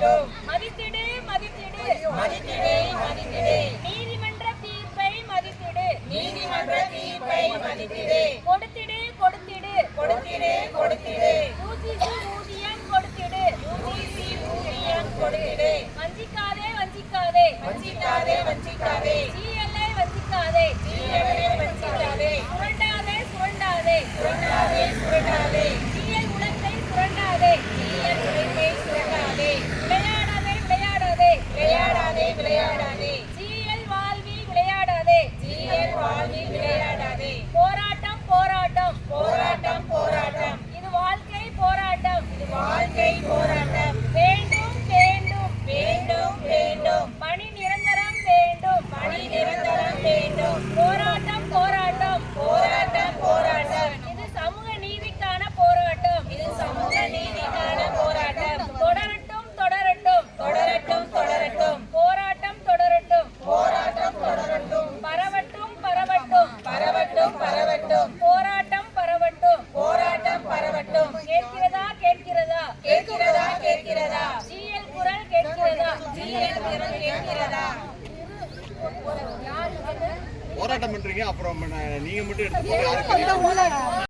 மதித்திடு மதித்திடு. மதித்திடு மதித்திடு. நீதிமன்ற தீர்ப்பை மதித்திடு. நீதிமன்ற தீர்ப்பை மதித்திடு. கொடுத்திடு கொடுத்திடு. கொடுத்திடு கொடுத்திடு. யூஜிசி ஊதியம் கொடுத்திடு. யூஜிசி ஊதியம் கொடுத்திடு. வஞ்சிக்காதே வஞ்சிக்காதே. வஞ்சிக்காதே வஞ்சிக்காதே. பரவட்டும் கேட்கிறதா கேட்கிறதா? கேட்கிறதா கேட்கிறதா? ஜிஎல் குரல் கேட்கிறதா? ஜிஎல் குரல் கேட்கிறதா? போராட்டம் பண்றீங்க அப்புறம் நீங்க மட்டும் எடுத்து?